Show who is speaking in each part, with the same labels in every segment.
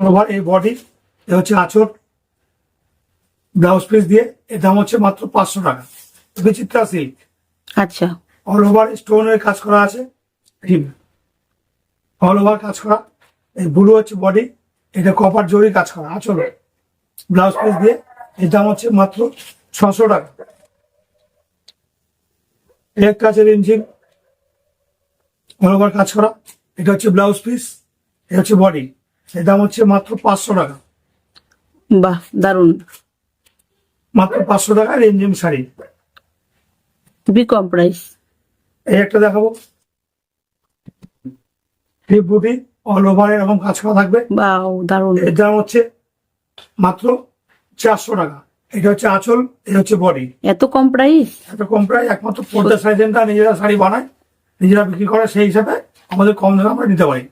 Speaker 1: Over এই body এ হচ্ছে আঁচড় ব্লাউজ পিস দিয়ে এর দাম হচ্ছে মাত্র পাঁচশো টাকা। বিচিত্রা সিল্ক
Speaker 2: আচ্ছা।
Speaker 1: অল ওভার স্টোনের কাজ করা আছে অল ওভার কাজ করা এই ব্লু হচ্ছে বডি এটা কপার জরি কাজ করা আঁচল। ব্লাউজ পিস দিয়ে এর দাম হচ্ছে মাত্র ছশো টাকা। এক কাজের ইঞ্জিন অল ওভার কাজ করা এটা হচ্ছে ব্লাউজ পিস এটা হচ্ছে বডি এর দাম হচ্ছে মাত্র পাঁচশো টাকা।
Speaker 2: বাহ দারুণ।
Speaker 1: মাত্র পাঁচশো টাকার ইঞ্জিন শাড়ি।
Speaker 2: খুবই কম প্রাইস
Speaker 1: এই একটা দেখাবো। হিপ বুটি অল ওভার এরকম কাজ করা থাকবে।
Speaker 2: বাও দারুণ।
Speaker 1: এর দাম হচ্ছে মাত্র চারশো টাকা। এটা হচ্ছে আঁচল এটা হচ্ছে বডি
Speaker 2: এত কম প্রাইস
Speaker 1: এত কম প্রায় একমাত্র পর্দা সাইজেনটা নিজেরা শাড়ি বানায় নিজেরা বিক্রি করে সেই হিসাবে আমাদের কম দামে আমরা নিতে পারি।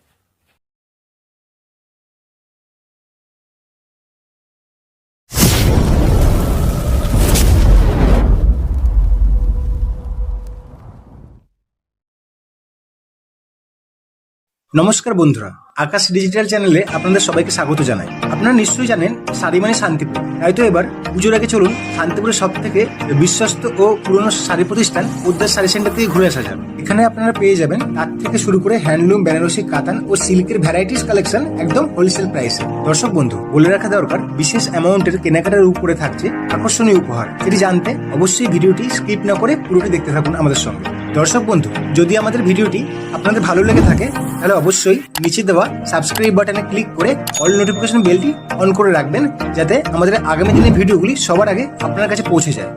Speaker 3: নমস্কার বন্ধুরা, আকাশ ডিজিটাল চ্যানেলে আপনাদের সবাইকে স্বাগত জানাই। আপনারা নিশ্চয়ই জানেন শাড়ি মানে শান্তিপুর। তাই তো এবার, পুজোর আগে চলুন শান্তিপুরের সব থেকে বিশ্বস্ত ও পুরনো শাড়ি প্রতিষ্ঠান উদ্যার শাড়ি সেন্টার থেকে ঘুরে আসা যান এখানে আপনারা পেয়ে যাবেন তার থেকে শুরু করে হ্যান্ডলুম বেনারসি, কাতান ও সিল্কের ভ্যারাইটিস কালেকশন একদম হোলসেল প্রাইসে দর্শক বন্ধু, বলে রাখা দরকার, বিশেষ অ্যামাউন্টের কেনাকাটার উপরে থাকছে আকর্ষণীয় উপহার। সেটি জানতে অবশ্যই ভিডিওটি স্কিপ না করে পুরোটি দেখতে থাকুন আমাদের সঙ্গে। দর্শক বন্ধু যদি আমাদের ভিডিওটি আপনাদের ভালো লেগে থাকে তাহলে অবশ্যই নিচে দেওয়া সাবস্ক্রাইব বাটনে ক্লিক করে অল নোটিফিকেশন বেলটি অন করে রাখবেন যাতে আমাদের আগামী দিনের ভিডিওগুলি সবার আগে আপনার কাছে পৌঁছে যায়।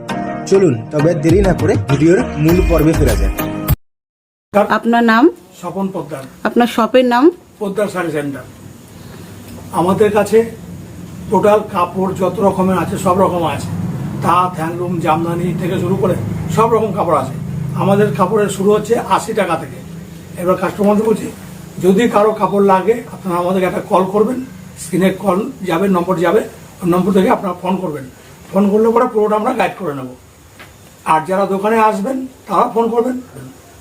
Speaker 3: চলুন তবে দেরি না করে ভিডিওর মূল পর্বে ফেরা যায়
Speaker 2: আপনার নাম?
Speaker 1: স্বপন পোদ্দার।
Speaker 2: আপনার শপের নাম?
Speaker 1: পোদ্দার শাড়ি সেন্টার। আমাদের কাছে টোটাল কাপড় যত রকমের আছে সব রকম আছে। তাঁত হ্যান্ডলুম জামদানি থেকে শুরু করে সব রকম কাপড় আছে। আমাদের কাপড়ের শুরু হচ্ছে আশি টাকা থেকে। এবার কাস্টমারদের বলছি, যদি কারও কাপড় লাগে, আপনারা আমাদেরকে একটা কল করবেন স্ক্রিনে কল যাবে নম্বর যাবে নম্বর থেকে আপনারা ফোন করবেন। ফোন করলে পরে পুরোটা আমরা গাইড করে নেব। আর যারা দোকানে আসবেন, তারা ফোন করবেন।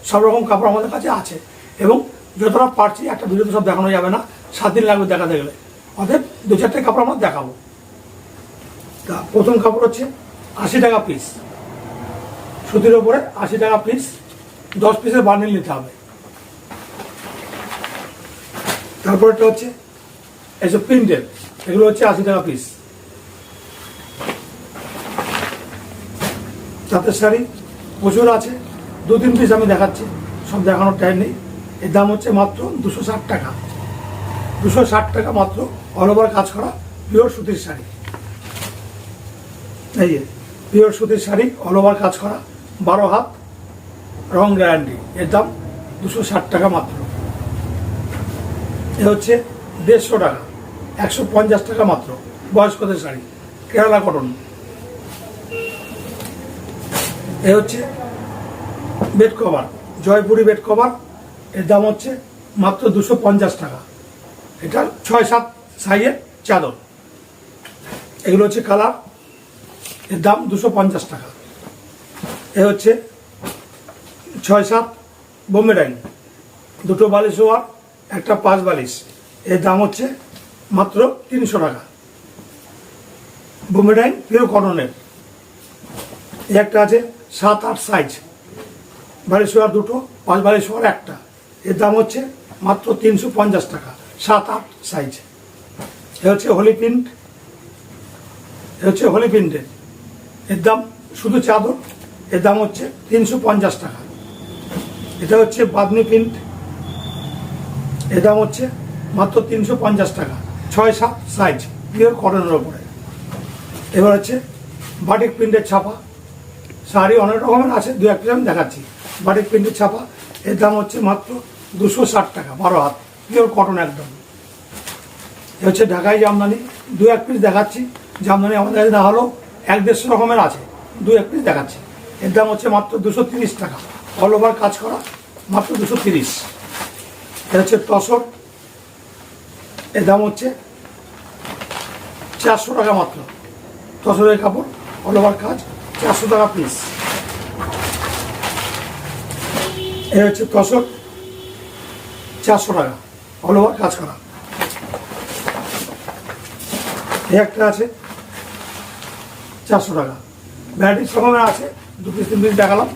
Speaker 1: সব রকম কাপড় আমাদের কাছে আছে। এবং যতটা পারছি, একটা ভিডিওতে সব দেখানো যাবে না। সাত দিন লাগবে দেখাতে গেলে। অতএব দু চারটে কাপড় আমরা দেখাবো। তা প্রথম কাপড় হচ্ছে আশি টাকা পিস সুতির ওপরে আশি টাকা পিস দশ পিসের বান্ডিল নিতে হবে। তারপরটা হচ্ছে এসব প্রিন্টের এগুলো হচ্ছে আশি টাকা পিস তাঁতের শাড়ি প্রচুর আছে, দু তিন পিস আমি দেখাচ্ছি, সব দেখানোর টাইম নেই। এর দাম হচ্ছে মাত্র দুশো ষাট টাকা। দুশো ষাট টাকা মাত্র অল ওভার কাজ করা পিওর সুতির শাড়ি। এই যে পিওর সুতির শাড়ি অল ওভার কাজ করা। বারো হাত, রং গ্যারান্টি এর দাম দুশো ষাট টাকা মাত্র। এ হচ্ছে দেড়শো টাকা, একশো পঞ্চাশ টাকা মাত্র, বয়স্কদের শাড়ি, কেরালা কটন এ হচ্ছে bed cover Jaipuri bed cover এর দাম হচ্ছে মাত্র দুশো পঞ্চাশ টাকা। এটা ছয় সাত সাইজের চাদর। এগুলো হচ্ছে কালারের দাম দুশো পঞ্চাশ টাকা। হচ্ছে ছয় সাত বোম্বে ডাইন দুটো বালিশ হওয়ার একটা পাঁচ বালিশ। এর দাম হচ্ছে মাত্র তিনশো টাকা। বোম্বে ডাইন পিওর কটনের একটা আছে সাত আট সাইজ বালিশ হওয়ার দুটো, পাঁচ বালিশ ওয়ার একটা। এর দাম হচ্ছে মাত্র তিনশো পঞ্চাশ টাকা, সাত আট সাইজ এ হচ্ছে হোলি প্রিন্ট এ হচ্ছে হোলি প্রিন্টের এর দাম শুধু চাদর এর দাম হচ্ছে তিনশো পঞ্চাশ টাকা। এটা হচ্ছে বাদনি প্রিন্ট এর দাম হচ্ছে মাত্র তিনশো পঞ্চাশ টাকা। ছয় সাত সাইজ পিওর কটনের ওপরে এবার হচ্ছে বাটিক প্রিন্টের ছাপা। শাড়ি অনেক রকমের আছে, দু একটা আমি দেখাচ্ছি। বাটিক প্রিন্টের ছাপা, এর দাম হচ্ছে মাত্র দুশো ষাট টাকা, বারো হাত পিওর কটন একদম। এ হচ্ছে ঢাকাই জামদানি, দু এক পিস দেখাচ্ছি। জামদানি আমাদের কাছে না হলেও এক দেড়শো রকমের আছে, দু এক পিস দেখাচ্ছি। এর দাম হচ্ছে মাত্র দুশো তিরিশ টাকা। অল ওভার কাজ করা, মাত্র দুশো তিরিশ। এটা হচ্ছে তসর। এর দাম হচ্ছে চারশো টাকা মাত্র। তসরের কাপড় অল ওভার কাজ, চারশো টাকা পিস এ হচ্ছে তসর, চারশো টাকা। অল ওভার কাজ করা। একটা আছে, চারশো টাকা। ভ্যারাইটিস রকমের আছে দু পিস তিন পিস দেখালাম।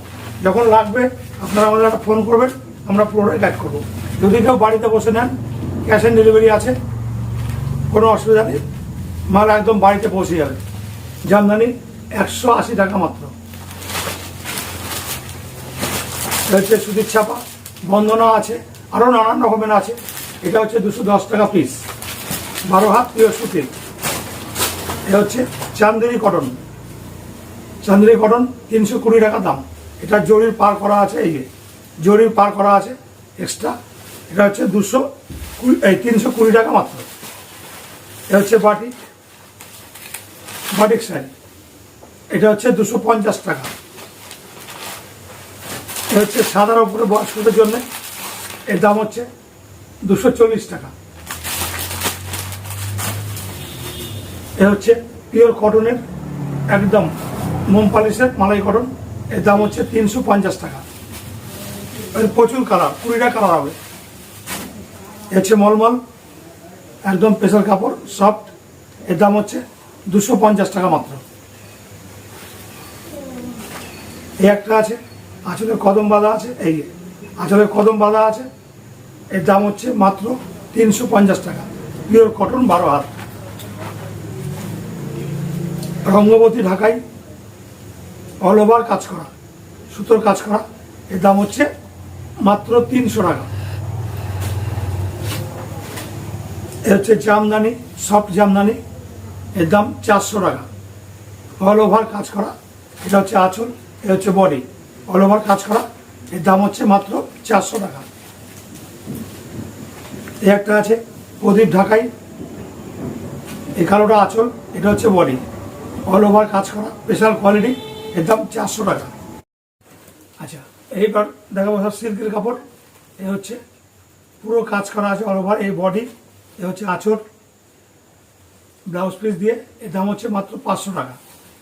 Speaker 1: যখন লাগবে, আপনারা আমাদের একটা ফোন করবেন, আমরা পুরোটাই গাইড করব। যদি কেউ বাড়িতে বসে নেন ক্যাশ অন ডেলিভারি আছে, কোনো অসুবিধা নেই। মাল একদম বাড়িতে পৌঁছে যাবে। জামদানি একশো আশি টাকা মাত্র। হচ্ছে সুতির ছাপা, বন্দনা আছে আরও নানান রকমের আছে। এটা হচ্ছে দুশো দশ টাকা পিস বারো হাত প্রিয় সুতির। এটা হচ্ছে চান্দেরি কটন চান্দেরি কটন তিনশো কুড়ি টাকা দাম। এটা জরির পার করা আছে, এই যে, জরির পার করা আছে এক্সট্রা এটা হচ্ছে দুশো এই তিনশো কুড়ি টাকা মাত্র। এটা হচ্ছে বাটিক বাটিক শাড়ি। এটা হচ্ছে দুশো পঞ্চাশ টাকা। এটা হচ্ছে সাদার উপরে বয়স্কদের জন্য। এর দাম হচ্ছে দুশো চল্লিশ টাকা। এ হচ্ছে পিওর কটনের একদম মোম পালিশের মালাই কটন এর দাম হচ্ছে তিনশো পঞ্চাশ টাকা। এর প্রচুর কালার, কুড়িটা কালার হবে। হচ্ছে মলমল, একদম স্পেশাল কাপড় সফট এর দাম হচ্ছে দুশো পঞ্চাশ টাকা মাত্র। এই একটা আছে, আঁচলের কদম বাঁধা আছে, এই আঁচলের কদম বাঁধা আছে। এর দাম হচ্ছে মাত্র তিনশো পঞ্চাশ টাকা। পিওর কটন বারো হাত। রঙ্গবতী ঢাকাই অল ওভার কাজ করা। সুতোর কাজ করা। এর দাম হচ্ছে মাত্র তিনশো টাকা। এ হচ্ছে জামদানি সফট জামদানি। এর দাম চারশো টাকা। অল ওভার কাজ করা। এটা হচ্ছে আঁচল, এটা হচ্ছে বডি অল ওভার কাজ করা। এর দাম হচ্ছে মাত্র চারশো টাকা। এই একটা আছে প্রদীপ ঢাকাই। এই কালোটা আঁচল, এটা হচ্ছে বডি অল ওভার কাজ করা। স্পেশাল কোয়ালিটি এর দাম চারশো টাকা। আচ্ছা এইবার দেখাবো সব সিল্কের কাপড়। এ হচ্ছে পুরো কাজ করা আছে অল ওভার এই বডি এ হচ্ছে আঁচল ব্লাউজ পিস দিয়ে এর দাম হচ্ছে মাত্র পাঁচশো টাকা।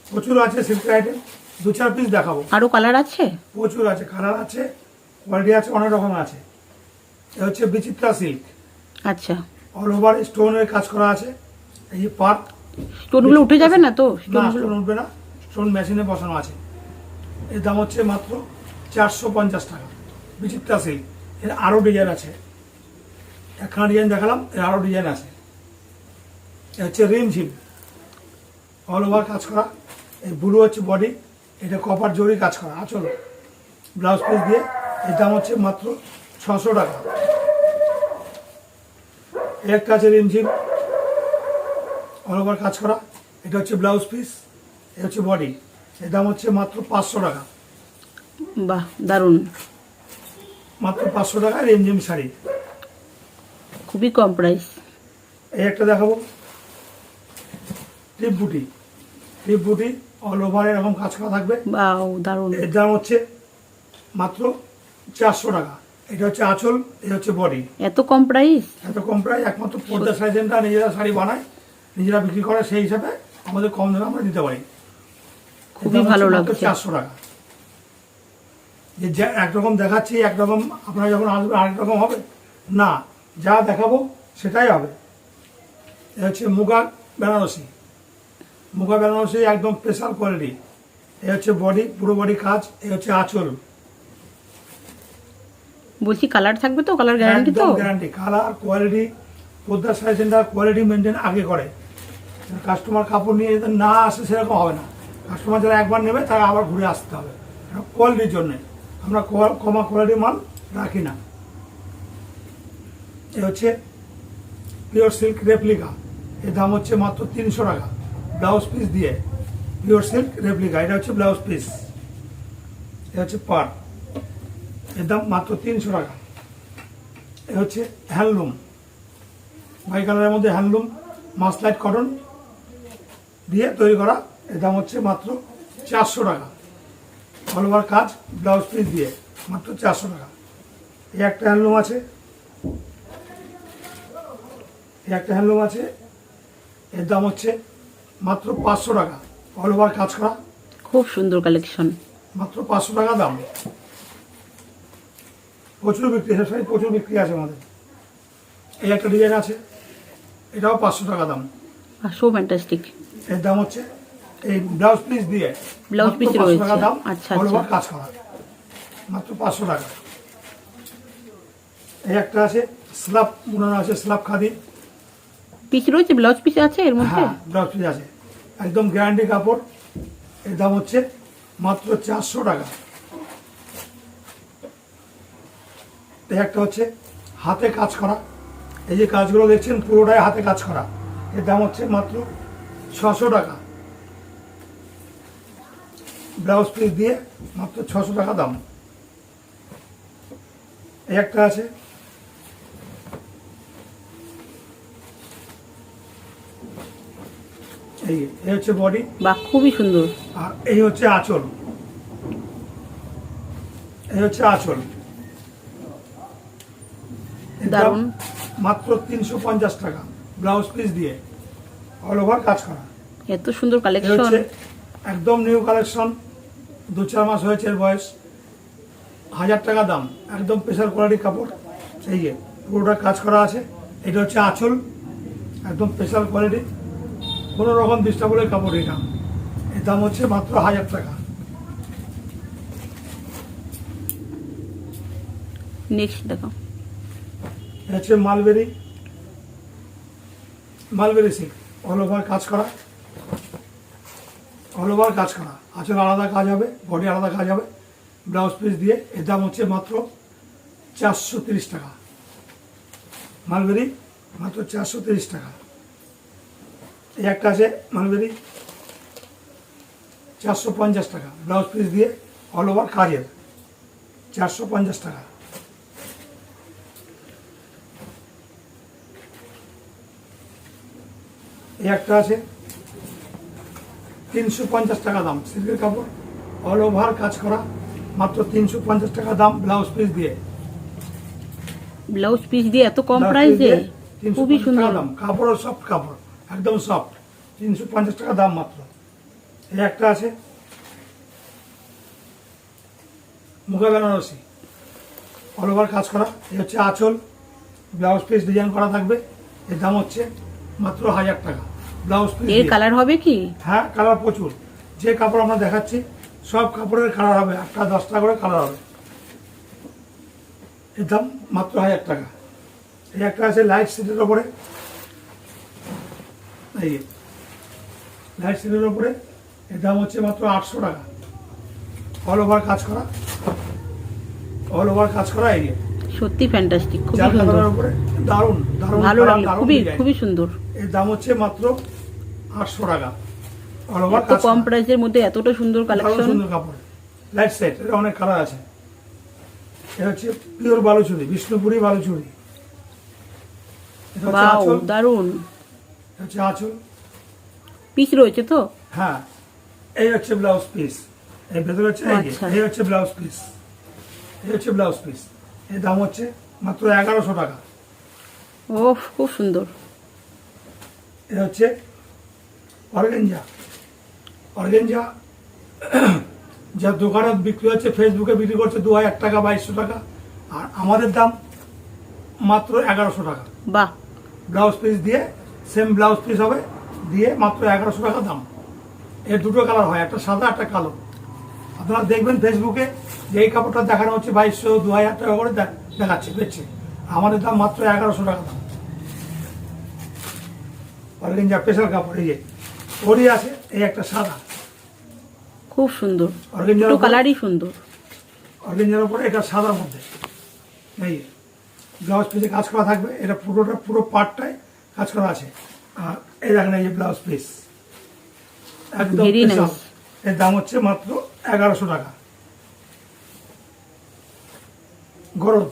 Speaker 1: প্রচুর আছে সিল্কের আইটেম দু চার পিস দেখাবো।
Speaker 2: আরও কালার আছে?
Speaker 1: প্রচুর আছে কালার আছে কোয়ালিটি আছে অনেক রকম আছে। এ হচ্ছে বিচিত্রা সিল্ক
Speaker 2: আচ্ছা।
Speaker 1: অল ওভার স্টোনের কাজ করা আছে এই পার্ক
Speaker 2: স্টোনগুলো উঠে যাবে না তো? স্টোনগুলো
Speaker 1: স্টোন উঠবে না। স্টোন মেশিনে বসানো আছে। এর দাম হচ্ছে মাত্র চারশো পঞ্চাশ টাকা। বিচিত্রা সিল্ক এর আরও ডিজাইন আছে। একখানা ডিজাইন দেখালাম, এর আরও ডিজাইন আছে। এ হচ্ছে রিম রিমঝিম অল ওভার কাজ করা। এই ব্লু হচ্ছে বডি এটা কপার জরি কাজ করা। আচল ব্লাউজ পিস দিয়ে এর দাম হচ্ছে মাত্র ছশো টাকা। একটা আছে রিমঝিম অল ওভার কাজ করা। এটা হচ্ছে ব্লাউজ পিস এটা হচ্ছে বডি এর দাম হচ্ছে মাত্র পাঁচশো টাকা।
Speaker 2: বাহ দারুণ।
Speaker 1: মাত্র পাঁচশো টাকা রিমঝিম শাড়ি।
Speaker 2: খুবই কম প্রাইস
Speaker 1: এই একটা দেখাবো। টিপ বুটি টিপ বুটি অল ওভার এরকম কাজ করা থাকবে।
Speaker 2: বাও দারুণ।
Speaker 1: এর দাম হচ্ছে মাত্র চারশো টাকা। এটা হচ্ছে আঁচল এটা হচ্ছে বডি
Speaker 2: এত কম প্রাইস
Speaker 1: এত কম প্রায় একমাত্র পর্দা সাইজেনটা নিজেরা শাড়ি বানায় নিজেরা বিক্রি করে সেই হিসাবে আমাদের কম দামে আমরা দিতে পারি।
Speaker 2: খুবই ভালো লাগছে।
Speaker 1: চারশো টাকা। যে একরকম দেখাচ্ছি একরকম আপনারা যখন আসবে আরেক রকম হবে? না যা দেখাবো সেটাই হবে। এ হচ্ছে মুগা বেনারসি। মুগা বেনারসি একদম স্পেশাল কোয়ালিটি এ হচ্ছে বডি পুরো বডি কাজ এ হচ্ছে আঁচল।
Speaker 2: বলছি কালার থাকবে তো? কালার গ্যারান্টি তো?
Speaker 1: গ্যারান্টি কালার কোয়ালিটি পদ্মার সাইজ সেন্টার কোয়ালিটি মেনটেন আগে করে। কাস্টমার কাপড় নিয়ে না আসে সেরকম হবে না। কাস্টমার যারা একবার নেবে তারা আবার ঘুরে আসতে হবে। কোয়ালিটির জন্য। আমরা কমা কোয়ালিটির মাল রাখি না। এ হচ্ছে পিওর সিল্ক রেপ্লিকা এর দাম হচ্ছে মাত্র তিনশো টাকা। ব্লাউজ পিস দিয়ে পিওর সিল্ক রেপ্লিকা এটা হচ্ছে ব্লাউজ পিস এটা হচ্ছে পার এর দাম মাত্র তিনশো টাকা। এ হচ্ছে হ্যান্ডলুম বাই কালারের মধ্যে হ্যান্ডলুম মাসলাইট কটন দিয়ে তৈরি করা এর দাম হচ্ছে মাত্র চারশো টাকা। অল ওভার কাজ ব্লাউজ পিস দিয়ে মাত্র চারশো টাকা। এই একটা হ্যান্ডলুম আছে। এই একটা হ্যান্ডলুম আছে। এর দাম হচ্ছে মাত্র পাঁচশো টাকা। অল ওভার কাজ করা।
Speaker 2: খুব সুন্দর কালেকশন
Speaker 1: মাত্র পাঁচশো টাকা দাম। প্রচুর বিক্রি আছে শাড়ি প্রচুর বিক্রি আছে আমাদের। এই একটা ডিজাইন আছে। এটাও পাঁচশো টাকা দাম।
Speaker 2: আর সো ফ্যান্টাস্টিক
Speaker 1: এর দাম হচ্ছে এই ব্লাউজ পিস দিয়ে
Speaker 2: ব্লাউজ পিস
Speaker 1: 500
Speaker 2: রয়েছে। আচ্ছা, আচ্ছা।
Speaker 1: কাজ করা। মাত্র পাঁচশো টাকা। এই একটা আছে স্ল্যাব বুনানো আছে স্ল্যাব খাদি।
Speaker 2: পিস রয়েছে? ব্লাউজ পিস আছে এর মধ্যে?
Speaker 1: হ্যাঁ ব্লাউজ পিস আছে। একদম গ্যারান্টি কাপড়। এর দাম হচ্ছে মাত্র চারশো টাকা। এই একটা হচ্ছে হাতে কাজ করা। এই যে কাজগুলো দেখছেন পুরোটাই হাতে কাজ করা। এর দাম হচ্ছে মাত্র ছশো টাকা। ব্লাউজ পিস দিয়ে মাত্র ছশো টাকা দাম। এই একটা আছে। এই এই হচ্ছে বডি
Speaker 2: বাহ খুবই সুন্দর।
Speaker 1: আর এই হচ্ছে আঁচল। এই হচ্ছে আঁচল।
Speaker 2: দারুণ।
Speaker 1: মাত্র তিনশো পঞ্চাশ টাকা ব্লাউজ পিস দিয়ে। অল ওভার কাজ করা।
Speaker 2: এত সুন্দর কালেকশন
Speaker 1: একদম নিউ কালেকশন দু চার মাস হয়েছে এর বয়স। হাজার টাকা দাম একদম স্পেশাল কোয়ালিটির কাপড়। সেই যে পুরোটা কাজ করা আছে। এটা হচ্ছে আঁচল একদম স্পেশাল কোয়ালিটি কোনো রকম ডিস্টার্বলের কাপড় এটা। এর দাম হচ্ছে মাত্র হাজার টাকা।
Speaker 2: নেক্সট দেখো
Speaker 1: এটা হচ্ছে mulberry. Mulberry silk all over কাজ করা। অল ওভার কাজ করা। আঁচল আলাদা কাজ হবে, বডি আলাদা কাজ হবে। ব্লাউজ পিস দিয়ে এর দাম হচ্ছে মাত্র চারশো তিরিশ টাকা। মালবেরি মাত্র চারশো তিরিশ টাকা। এই একটা আছে মালবেরি চারশো পঞ্চাশ টাকা। ব্লাউজ পিস দিয়ে অল ওভার কাজের চারশো পঞ্চাশ টাকা। এই একটা আছে তিনশো পঞ্চাশ টাকা দাম। সিল্কের কাপড় অল ওভার কাজ করা মাত্র তিনশো পঞ্চাশ টাকা দাম ব্লাউজ পিস দিয়ে।
Speaker 2: ব্লাউজ পিস দিয়ে এত কম প্রাইসে?
Speaker 1: দিয়ে 350
Speaker 2: খুবই সুন্দর।
Speaker 1: দাম। কাপড়ও সফট কাপড় একদম সফট। তিনশো পঞ্চাশ টাকা দাম মাত্র। এই একটা আছে। মুখে বেনারসি। অল ওভার কাজ করা। এই হচ্ছে আঁচল। ব্লাউজ পিস ডিজাইন করা থাকবে। এর দাম হচ্ছে মাত্র হাজার টাকা। ব্লাউজ পিস
Speaker 2: এর কালার হবে কি?
Speaker 1: হ্যাঁ কালার প্রচুর। যে কাপড় আমরা দেখাচ্ছি সব কাপড়ের কালার হবে। আটটা দশটা করে কালার হবে। এর দাম মাত্র হাজার টাকা। এই একটা আছে লাইট সিটের ওপরে। এই লাইট সিটের ওপরে এর দাম হচ্ছে মাত্র আটশো টাকা। অল ওভার কাজ করা। অল ওভার কাজ করা এই
Speaker 2: সত্যি ফ্যান্টাস্টিক খুবই সুন্দর।
Speaker 1: দারুণ দারুণ
Speaker 2: ভালো লাগল খুবই খুবই সুন্দর।
Speaker 1: এর দাম হচ্ছে মাত্র আটশো টাকা।
Speaker 2: এত কম। প্রাইসের মধ্যে এতটা সুন্দর কালেকশন
Speaker 1: সুন্দর কাপড়। লাইট সেট এটা অনেক কালার আছে। এটা হচ্ছে পিওর বালুচুরি বিষ্ণুপুরি বালুচুরি। আঁচল। দারুণ হচ্ছে আঁচল।
Speaker 2: পিস রয়েছে তো?
Speaker 1: হ্যাঁ। এই হচ্ছে ব্লাউজ পিস এর ভেতরে হচ্ছে এই। এই হচ্ছে ব্লাউজ পিস এই হচ্ছে ব্লাউজ পিস এর দাম হচ্ছে মাত্র এগারোশো টাকা।
Speaker 2: ও খুব সুন্দর।
Speaker 1: এটা হচ্ছে অর্গেঞ্জা। অর্গেঞ্জা যা দোকানে বিক্রি হচ্ছে ফেসবুকে বিক্রি করছে দু হাজার টাকা বাইশশো টাকা। আর আমাদের দাম মাত্র এগারোশো টাকা।
Speaker 2: বাহ।
Speaker 1: ব্লাউজ পিস দিয়ে সেম ব্লাউজ পিস হবে দিয়ে মাত্র এগারোশো টাকা দাম। এর দুটো কালার হয় একটা সাদা একটা কালো। আপনারা দেখবেন ফেসবুকে যে এই কাপড়টা দেখানো হচ্ছে বাইশশো দু হাজার টাকা করে দেখাচ্ছে বেচছে। আমাদের দাম মাত্র এগারোশো টাকা দাম। অর্গেঞ্জা স্পেশাল কাপড় এই যে। ওরই আছে এই একটা সাদা।
Speaker 2: খুব সুন্দর। দুটো কালারই সুন্দর।
Speaker 1: অর্গেঞ্জার উপরে এটা সাদার মধ্যে। এই ব্লাউজ পিসে কাজ করা থাকবে এটা পুরোটা পুরো পার্টটাই কাজ করা আছে। আর এই দেখেন এই যে ব্লাউজ পিস একদম. এর দাম হচ্ছে মাত্র এগারোশো টাকা। গরদ।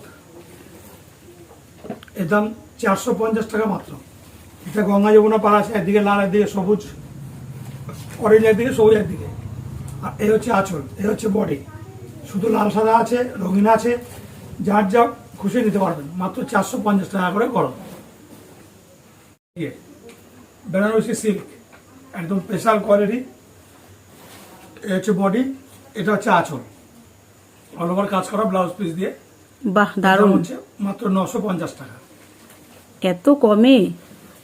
Speaker 1: এর দাম চারশো পঞ্চাশ টাকা মাত্র। এটা গঙ্গা যমুনা পাড়া আছে একদিকে লাল একদিকে সবুজ। অরেঞ্জ একদিকে সবুজ একদিকে আর এই হচ্ছে আঁচল এই হচ্ছে বডি শুধু লাল সাদা আছে রঙিন আছে যার যা খুশি নিতে পারবেন। মাত্র চারশো পঞ্চাশ টাকা করে গরম। বেনারসি সিল্ক একদম স্পেশাল কোয়ালিটি এ হচ্ছে বডি এটা হচ্ছে আঁচল। অল ওভার কাজ করা ব্লাউজ পিস দিয়ে।
Speaker 2: বাহ দারুণ
Speaker 1: হচ্ছে মাত্র নশো পঞ্চাশ টাকা।
Speaker 2: এত কমে?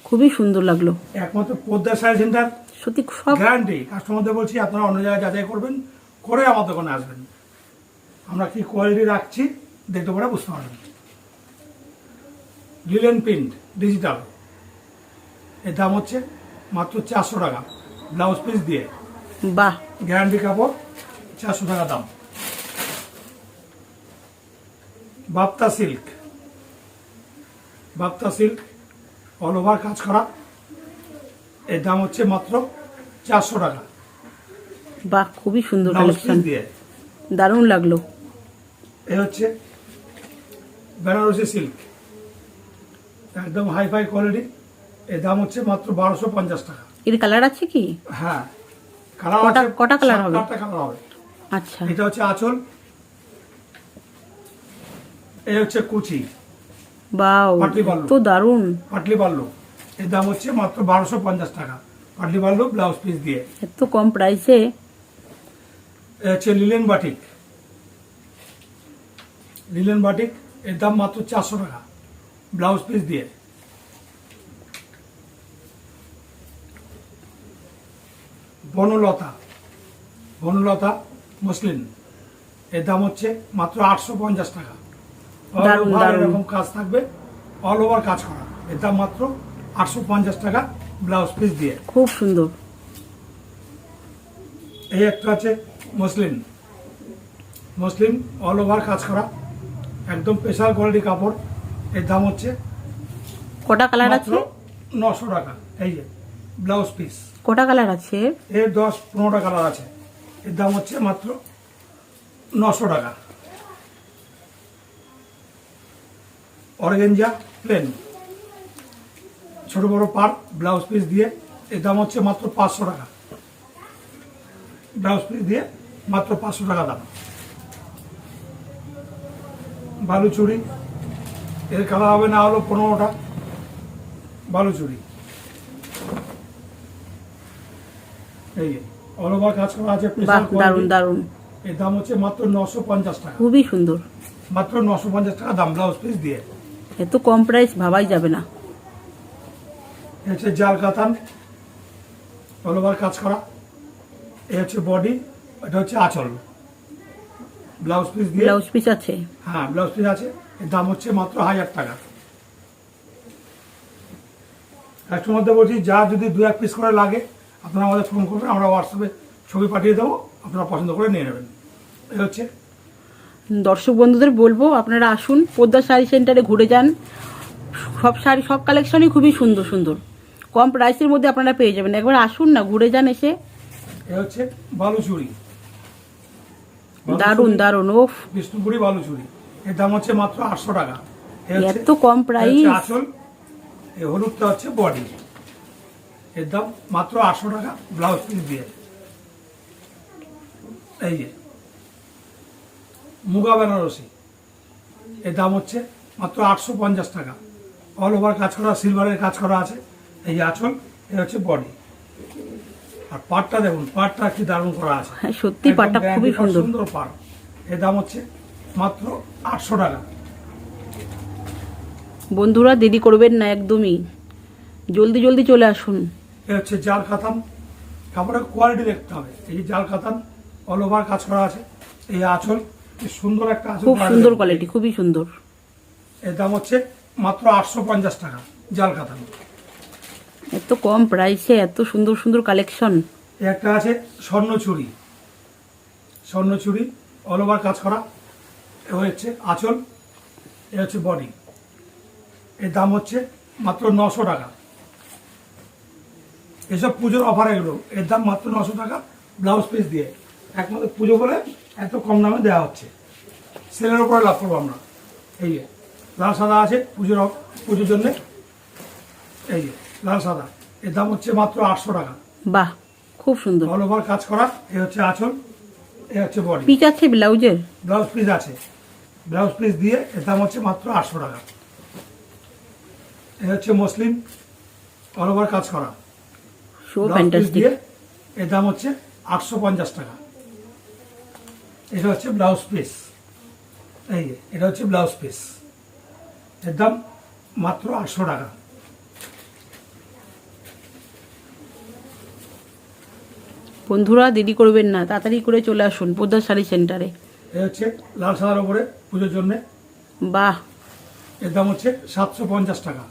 Speaker 2: খুবই সুন্দর লাগল।
Speaker 1: একমাত্র পদ্মা শাড়ি সেন্টার
Speaker 2: সত্যি সব
Speaker 1: গ্যারান্টি কাস্টমারদের বলছি আপনারা অন্য জায়গায় যাচাই করবেন করে আমার দোকানে আসবেন। আমরা কি কোয়ালিটি রাখছি দেখতে পরে বুঝতে পারবেন। লিলেন প্রিন্ট ডিজিটাল এর দাম হচ্ছে মাত্র চারশো টাকা ব্লাউজ পিস দিয়ে।
Speaker 2: বাহ।
Speaker 1: গ্যারান্টি কাপড় চারশো টাকা দাম। Bapta silk Bapta silk all over কাজ করা। এর দাম হচ্ছে মাত্র চারশো টাকা।
Speaker 2: বাহ খুবই সুন্দর কালেকশন দারুণ লাগল।
Speaker 1: এ হচ্ছে বেনারসি সিল্ক একদম হাই ফাই কোয়ালিটি এর দাম হচ্ছে মাত্র বারোশো পঞ্চাশ টাকা।
Speaker 2: এর কালার আছে কি?
Speaker 1: হ্যাঁ কালার
Speaker 2: কটা- কটা colour হবে?
Speaker 1: আটটা কালার হবে।
Speaker 2: আচ্ছা।
Speaker 1: এটা হচ্ছে আঁচল। এই হচ্ছে কুচি।
Speaker 2: বাও। তো দারুণ।
Speaker 1: পাটলি পাল্লু। এর দাম হচ্ছে মাত্র বারোশো পঞ্চাশ টাকা। পাটলি পাল্লু ব্লাউজ পিস দিয়ে।
Speaker 2: এত কম প্রাইসে
Speaker 1: হচ্ছে লিলেন বাটিক লিলেন বাটিক এর দাম মাত্র চারশো টাকা। ব্লাউজ পিস দিয়ে। বনলতা। বনলতা মুসলিম এর দাম হচ্ছে মাত্র আটশো পঞ্চাশ টাকা। এরকম কাজ থাকবে। অল ওভার কাজ করা। এর দাম মাত্র আটশো পঞ্চাশ টাকা ব্লাউজ পিস দিয়ে।
Speaker 2: খুব সুন্দর।
Speaker 1: এই একটা আছে মুসলিম। মুসলিম অল ওভার কাজ করা। একদম স্পেশাল কোয়ালিটি কাপড়। এর দাম হচ্ছে
Speaker 2: কটা কালার আছে?
Speaker 1: নশো টাকা। এই যে ব্লাউজ পিস
Speaker 2: কটা কালার আছে?
Speaker 1: এর দশ পনেরোটা কালার আছে। এর দাম হচ্ছে মাত্র নশো টাকা। অর্গেঞ্জা প্লেন ছোট বড় পার ব্লাউজ পিস দিয়ে এর দাম হচ্ছে মাত্র পাঁচশো টাকা। ব্লাউজ পিস দিয়ে মাত্র পাঁচশো টাকা দাম। বালুচুরি এর কালার হবে না হলো পনেরোটা। বালুচুরি এই অল ওভার কাজ করা আছে এর দাম হচ্ছে মাত্র নশো পঞ্চাশ টাকা।
Speaker 2: খুবই সুন্দর।
Speaker 1: মাত্র নশো পঞ্চাশ টাকা দাম ব্লাউজ পিস দিয়ে।
Speaker 2: এত কম প্রাইস ভাবাই যাবে না।
Speaker 1: এ হচ্ছে জাল কাতান ওভার কাজ করা। এ হচ্ছে বডি এটা হচ্ছে আঁচল। ব্লাউজ পিস দিয়ে
Speaker 2: ব্লাউজ পিস আছে।
Speaker 1: হ্যাঁ ব্লাউজ পিস আছে। এর দাম হচ্ছে মাত্র হাজার টাকা। কাস্টমারদের বলছি যা যদি দু এক পিস করে লাগে আপনারা আমাদের ফোন করবেন আমরা হোয়াটসঅ্যাপে ছবি পাঠিয়ে দেবো আপনারা পছন্দ করে নিয়ে নেবেন। এই হচ্ছে
Speaker 2: দর্শক বন্ধুদের বলব আপনারা আসুন পদ্মা শাড়ি সেন্টারে ঘুরে যান। সব শাড়ি সব কালেকশনই খুবই সুন্দর সুন্দর। কম প্রাইসের মধ্যে আপনারা পেয়ে যাবেন। একবার আসুন না ঘুরে যান এসে।
Speaker 1: হচ্ছে বালুচুরি। বিষ্ণুপুরি বালুচুরি। এর দাম হচ্ছে মাত্র আটশো টাকা।
Speaker 2: এত কম প্রাইস
Speaker 1: এই হলুদটা হচ্ছে বডি। এর দাম মাত্র আটশো টাকা ব্লাউজ পিস দিয়ে। এই যে। মুগা বেনারসি। এর দাম হচ্ছে মাত্র আটশো পঞ্চাশ টাকা। অল ওভার কাজ করা সিলভারের কাজ করা আছে। এই আঁচল এ হচ্ছে বডি আর পাটটা দেখুন পাটটা কি দারুণ করা আছে।
Speaker 2: হ্যাঁ, সত্যি পাটটা খুবই সুন্দর।
Speaker 1: সুন্দর পাট। এর দাম হচ্ছে মাত্র আটশো টাকা।
Speaker 2: বন্ধুরা দেরি করবেন না একদমই। জলদি জলদি চলে আসুন।
Speaker 1: এ হচ্ছে জাল খাতাম। কাপড়ের কোয়ালিটি দেখতে হবে। এই জাল খাতাম অল ওভার কাজ করা আছে। এই আঁচল সুন্দর একটা আঁচল
Speaker 2: খুব সুন্দর কোয়ালিটি খুবই সুন্দর।
Speaker 1: এর দাম হচ্ছে মাত্র আটশো পঞ্চাশ টাকা জাল কাতান
Speaker 2: এত কম প্রাইসে এত সুন্দর সুন্দর কালেকশন
Speaker 1: একটা আছে স্বর্ণচুরি স্বর্ণচুরি অল ওভার কাজ করা। এ হচ্ছে আঁচল, এ হচ্ছে বডি এর দাম হচ্ছে মাত্র নশো টাকা। এসব পুজোর অফার এগুলো। এর দাম মাত্র নশো টাকা ব্লাউজ পিস দিয়ে। একমাত্র পুজো বলে এত কম দামে দেওয়া হচ্ছে। সেলের উপরে লাভ করব আমরা। এই যে, লাল সাদা আছে পুজোর পুজোর জন্যে। এই যে। লাল সাদা। এর দাম হচ্ছে মাত্র আটশো টাকা।
Speaker 2: বাহ খুব সুন্দর।
Speaker 1: অল ওভার কাজ করা এ হচ্ছে আঁচল এ হচ্ছে বডি।
Speaker 2: পিচ আছে ব্লাউজের?
Speaker 1: ব্লাউজ পিস আছে। ব্লাউজ পিস দিয়ে এর দাম হচ্ছে মাত্র আটশো টাকা। এ হচ্ছে মুসলিম অল ওভার কাজ করা। ব্লাউজ
Speaker 2: ফ্যান্টাস্টিক
Speaker 1: দিয়ে এর দাম হচ্ছে আটশো পঞ্চাশ টাকা। এটা হচ্ছে ব্লাউজ পিস। এই এটা হচ্ছে ব্লাউজ পিস। এর দাম মাত্র আটশো টাকা।
Speaker 2: বন্ধুরা দেরি করবেন না তাড়াতাড়ি করে চলে আসুন পোদ্দার শাড়ি সেন্টারে।
Speaker 1: এই হচ্ছে লাল সাদার উপরে পুজোর জন্যে।
Speaker 2: বাহ।
Speaker 1: এর দাম হচ্ছে সাতশো পঞ্চাশ টাকা।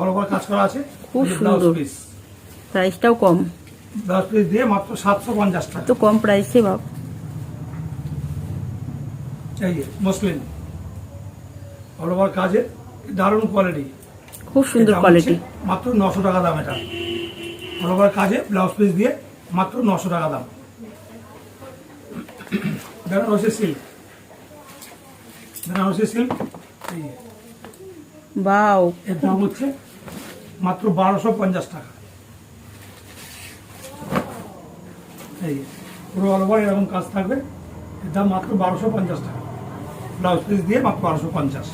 Speaker 1: অল ওভার কাজ করা আছে
Speaker 2: খুব সুন্দর।
Speaker 1: পিস
Speaker 2: প্রাইসটাও কম।
Speaker 1: ব্লাউজ পিস দিয়ে মাত্র সাতশো পঞ্চাশ টাকা।
Speaker 2: তো কম প্রাইসে বাপ।
Speaker 1: এই মসলিন। অল ওভার কাজে দারুণ কোয়ালিটি
Speaker 2: খুব সুন্দর কোয়ালিটি
Speaker 1: মাত্র নশো টাকা দাম এটা। অল ওভার কাজে ব্লাউজ পিস দিয়ে মাত্র নশো টাকা দাম। বেনারসি সিল্ক বেনারসি সিল্ক যে, এর দাম হচ্ছে মাত্র বারোশো পঞ্চাশ টাকা। এই পুরো অল এরকম কাজ থাকবে এর দাম মাত্র বারোশো পঞ্চাশ টাকা। ব্লাউজ পিস দিয়ে মাত্র বারোশো পঞ্চাশ।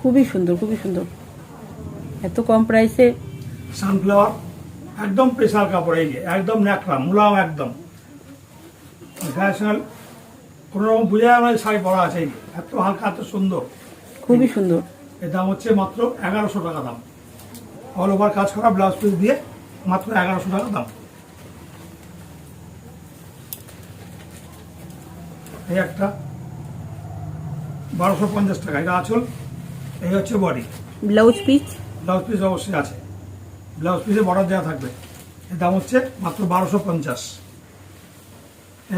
Speaker 2: খুবই সুন্দর খুবই সুন্দর। এত কম প্রাইসে
Speaker 1: সানফ্লাওয়ার একদম প্রেশার কাপড় এই যে একদম ন্যাকড়া মুলাও একদম। ফ্যাশনাল কোনো রকম বুঝে যে শাড়ি পরা আছে এই যে। এত হালকা এত সুন্দর।
Speaker 2: খুবই সুন্দর।
Speaker 1: এর দাম হচ্ছে মাত্র এগারোশো টাকা দাম। অল ওভার কাজ করা ব্লাউজ পিস দিয়ে মাত্র এগারোশো টাকা দাম। এই একটা বারোশো পঞ্চাশ টাকা এটা আঁচল এই হচ্ছে body
Speaker 2: blouse piece
Speaker 1: blouse piece অবশ্যই আছে। ব্লাউজ পিসে বর্ডার দেওয়া থাকবে। এর দাম হচ্ছে মাত্র বারোশো পঞ্চাশ।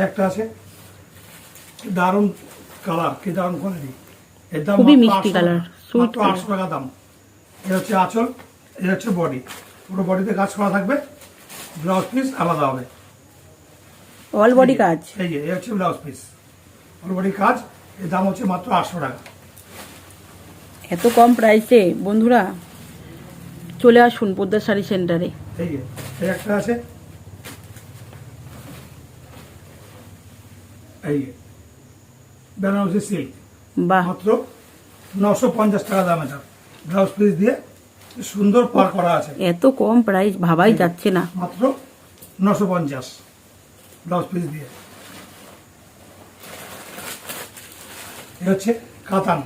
Speaker 1: একটা আছে। দারুণ কালার কি দারুণ কোয়ালিটি এর দাম মাত্র
Speaker 2: মিষ্টি
Speaker 1: 800
Speaker 2: colour, sweet
Speaker 1: মাত্র আটশো টাকা দাম। এ হচ্ছে আঁচল এ হচ্ছে বডি পুরো বডিতে কাজ করা থাকবে। ব্লাউজ পিস আলাদা হবে।
Speaker 2: অল বডি কাজ?
Speaker 1: এই যে হচ্ছে ব্লাউজ পিস পুরো বডি কাজ এর দাম হচ্ছে মাত্র আটশো টাকা।
Speaker 2: এত কম প্রাইসে বন্ধুরা? চলে আসুন পোদ্দার শাড়ি সেন্টারে।
Speaker 1: একটা আছে। বেনারসি সিল্ক। মাত্র নশো পঞ্চাশ টাকা দাম এটা। ব্লাউজ পিস দিয়ে সুন্দর পার করা আছে।
Speaker 2: এত কম প্রাইস ভাবাই যাচ্ছে না।
Speaker 1: মাত্র নশো পঞ্চাশ ব্লাউজ পিস দিয়ে। হচ্ছে কাতান।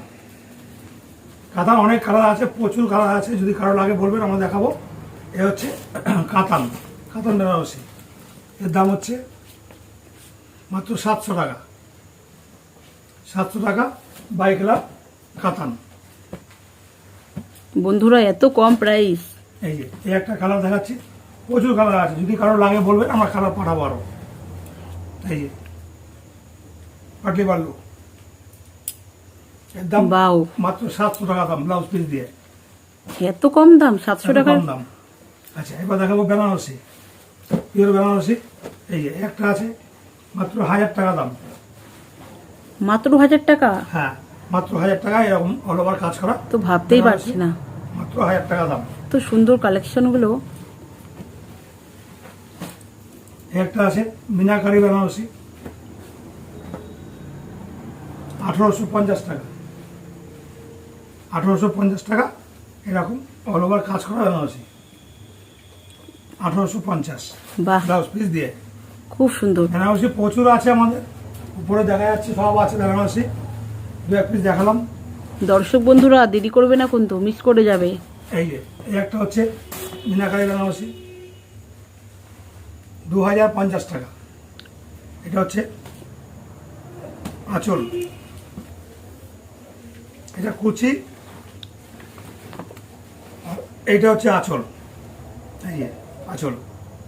Speaker 1: কাতান অনেক কালার আছে প্রচুর কালার আছে যদি কারও লাগে বলবেন আমরা দেখাবো। এ হচ্ছে কাতান কাতান বেনারসি। এর দাম হচ্ছে মাত্র সাতশো টাকা। সাতশো টাকা বাইক লাভ কাতান।
Speaker 2: বন্ধুরা এত কম প্রাইস
Speaker 1: এই যে এই একটা কালার দেখাচ্ছি প্রচুর কালার আছে। যদি কারও লাগে বলবেন আমরা কালার পাঠাবো আরও। এই যে পাটলি পাল্লু দাম
Speaker 2: বাও
Speaker 1: মাত্র সাতশো টাকা দাম ব্লাউজ পিস দিয়ে।
Speaker 2: এত কম দাম সাতশো টাকা
Speaker 1: কম দাম। আচ্ছা এবার দেখাবো বেনারসি। পিওর বেনারসি এই যে একটা আছে মাত্র হাজার টাকা দাম।
Speaker 2: মাত্র হাজার টাকা?
Speaker 1: হ্যাঁ মাত্র হাজার টাকা এরকম অল ওভার কাজ করা।
Speaker 2: তো ভাবতেই পারছি না।
Speaker 1: মাত্র হাজার টাকা দাম।
Speaker 2: তো সুন্দর কালেকশনগুলো।
Speaker 1: একটা আছে মিনাকারি বেনারসি। আঠারোশো পঞ্চাশ টাকা। আঠারোশো পঞ্চাশ টাকা এরকম অল ওভার কাজ করা বেনারসি আঠারোশো পঞ্চাশ। ব্লাউজ পিস দিয়ে।
Speaker 2: খুব সুন্দর।
Speaker 1: বেনারসি প্রচুর আছে আমাদের। উপরে দেখা যাচ্ছে সব আছে বেনারসি দু এক পিস দেখালাম।
Speaker 2: দর্শক বন্ধুরা দেরি করবে না কিন্তু মিস করে যাবে।
Speaker 1: এই যে এই একটা হচ্ছে মিনাকারি বেনারসি দু হাজার পঞ্চাশ টাকা। এটা হচ্ছে আঁচল। এটা কুচি এইটা হচ্ছে আঁচল। এই যে আঁচল।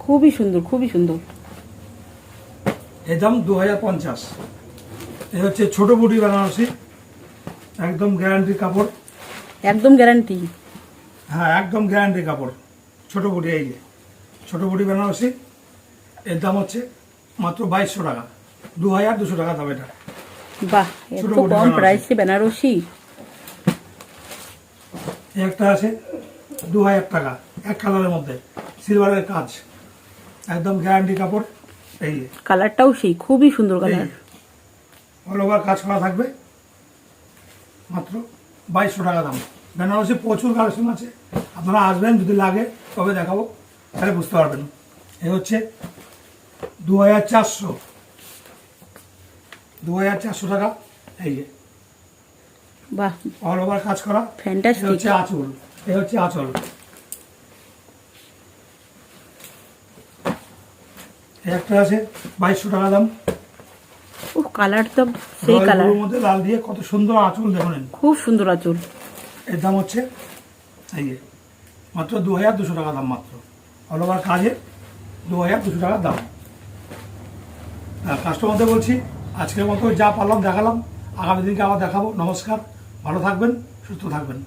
Speaker 2: খুবই সুন্দর খুবই সুন্দর।
Speaker 1: এর দাম দু হাজার পঞ্চাশ। এই হচ্ছে ছোট বুটি বেনারসি একদম গ্যারান্টি কাপড়।
Speaker 2: একদম গ্যারান্টি
Speaker 1: হ্যাঁ একদম গ্যারান্টি কাপড়। ছোট বুটি এই যে ছোট বুটি বেনারসি। এর দাম হচ্ছে মাত্র বাইশশো টাকা। দু হাজার দুশো টাকা দাম এটা।
Speaker 2: বাহ এত কম
Speaker 1: বেনারসি।
Speaker 2: প্রাইসে বেনারসি।
Speaker 1: এই একটা আছে দু হাজার টাকা এক কালারের মধ্যে সিলভারের কাজ। একদম গ্যারান্টি কাপড় এই
Speaker 2: কালারটাও সেই খুবই সুন্দর কালার।
Speaker 1: অল ওভার কাজ করা থাকবে মাত্র বাইশশো টাকা দাম। বেনারসি প্রচুর কালেকশন আছে আপনারা আসবেন যদি লাগে তবে দেখাবো তাহলে বুঝতে পারবেন। এই হচ্ছে দু হাজার চারশো। দু হাজার চারশো টাকা এই যে।
Speaker 2: বাহ।
Speaker 1: অল ওভার কাজ করা
Speaker 2: ফ্যান্টাস্টিক
Speaker 1: হচ্ছে আঁচল। এই হচ্ছে আঁচল। একটা আছে বাইশশো টাকা দাম।
Speaker 2: ও কালার তো সেই কালার।
Speaker 1: ব্লুর মধ্যে লাল দিয়ে কত সুন্দর আঁচল দেখুন
Speaker 2: খুব সুন্দর আঁচল।
Speaker 1: এর দাম হচ্ছে এই মাত্র দু হাজার দুশো টাকা দাম মাত্র। অল ওভার কাজে দু হাজার দুশো টাকা দাম। কাস্টমারদের বলছি আজকের মতো যা পারলাম দেখালাম। আগামী দিনকে আবার দেখাবো। নমস্কার ভালো থাকবেন সুস্থ থাকবেন।